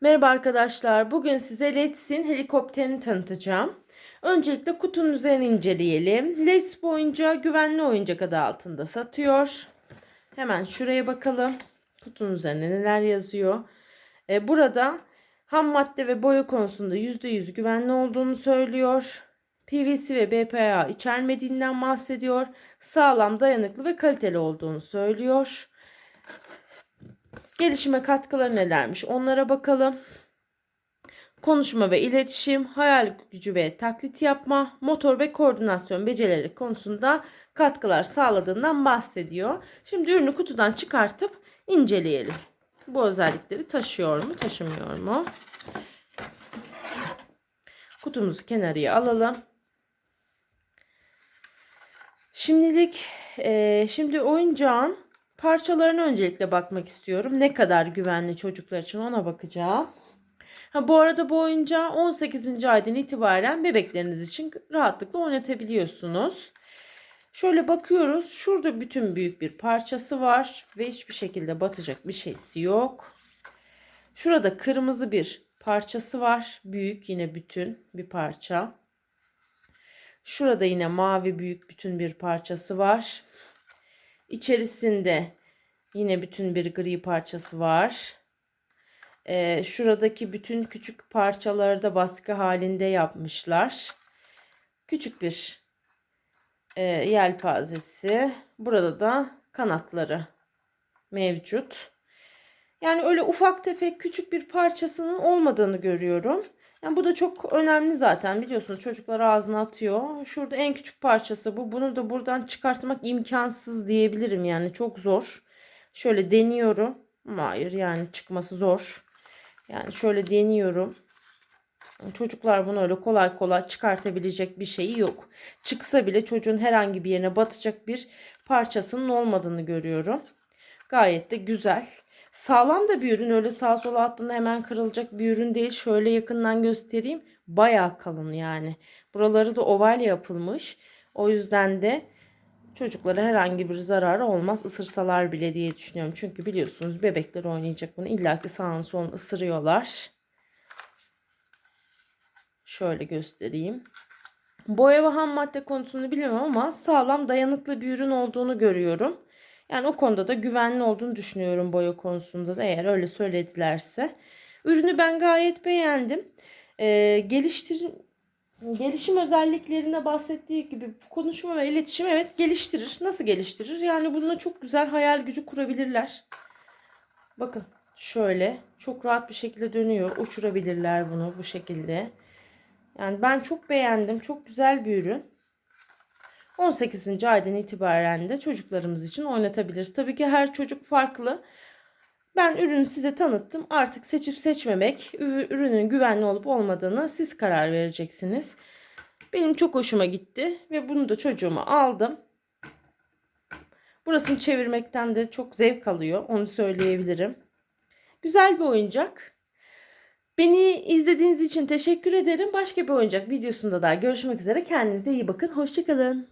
Merhaba arkadaşlar. Bugün size Lets'in helikopterini tanıtacağım. Öncelikle kutunun üzerini inceleyelim. Lets boyunca güvenli oyuncak adı altında satıyor. Hemen şuraya bakalım. Kutunun üzerinde neler yazıyor. Ee, burada ham madde ve boya konusunda %100 güvenli olduğunu söylüyor. PVC ve BPA içermediğinden bahsediyor. Sağlam, dayanıklı ve kaliteli olduğunu söylüyor. Gelişime katkıları nelermiş onlara bakalım. Konuşma ve iletişim, hayal gücü ve taklit yapma, motor ve koordinasyon becerileri konusunda katkılar sağladığından bahsediyor. Şimdi ürünü kutudan çıkartıp inceleyelim. Bu özellikleri taşıyor mu, taşımıyor mu? Kutumuzu kenarıya alalım. Şimdilik, e, şimdi oyuncağın Parçalarına öncelikle bakmak istiyorum. Ne kadar güvenli çocuklar için ona bakacağım. Ha, bu arada bu oyuncağı 18. aydan itibaren bebekleriniz için rahatlıkla oynatabiliyorsunuz. Şöyle bakıyoruz. Şurada bütün büyük bir parçası var ve hiçbir şekilde batacak bir şeysi yok. Şurada kırmızı bir parçası var. Büyük yine bütün bir parça. Şurada yine mavi büyük bütün bir parçası var. İçerisinde yine bütün bir gri parçası var. Ee, şuradaki bütün küçük parçaları da baskı halinde yapmışlar. Küçük bir e, yelpazesi. Burada da kanatları mevcut. Yani öyle ufak tefek küçük bir parçasının olmadığını görüyorum. Yani bu da çok önemli zaten biliyorsunuz çocuklar ağzına atıyor. Şurada en küçük parçası bu. Bunu da buradan çıkartmak imkansız diyebilirim yani çok zor. Şöyle deniyorum. Hayır yani çıkması zor. Yani şöyle deniyorum. Çocuklar bunu öyle kolay kolay çıkartabilecek bir şeyi yok. Çıksa bile çocuğun herhangi bir yerine batacak bir parçasının olmadığını görüyorum. Gayet de güzel. Sağlam da bir ürün. Öyle sağa sola attığında hemen kırılacak bir ürün değil. Şöyle yakından göstereyim. Bayağı kalın yani. Buraları da oval yapılmış. O yüzden de çocuklara herhangi bir zararı olmaz. Isırsalar bile diye düşünüyorum. Çünkü biliyorsunuz bebekler oynayacak bunu. İlla ki sağını solunu ısırıyorlar. Şöyle göstereyim. Boya ve ham madde konusunu bilmiyorum ama sağlam dayanıklı bir ürün olduğunu görüyorum. Yani o konuda da güvenli olduğunu düşünüyorum boya konusunda da eğer öyle söyledilerse. Ürünü ben gayet beğendim. Ee, geliştir gelişim özelliklerine bahsettiği gibi konuşma ve iletişim evet geliştirir. Nasıl geliştirir? Yani bununla çok güzel hayal gücü kurabilirler. Bakın şöyle çok rahat bir şekilde dönüyor. Uçurabilirler bunu bu şekilde. Yani ben çok beğendim. Çok güzel bir ürün. 18. aydan itibaren de çocuklarımız için oynatabiliriz. Tabii ki her çocuk farklı. Ben ürünü size tanıttım. Artık seçip seçmemek, ürünün güvenli olup olmadığını siz karar vereceksiniz. Benim çok hoşuma gitti ve bunu da çocuğuma aldım. Burasını çevirmekten de çok zevk alıyor. Onu söyleyebilirim. Güzel bir oyuncak. Beni izlediğiniz için teşekkür ederim. Başka bir oyuncak videosunda daha görüşmek üzere. Kendinize iyi bakın. Hoşçakalın.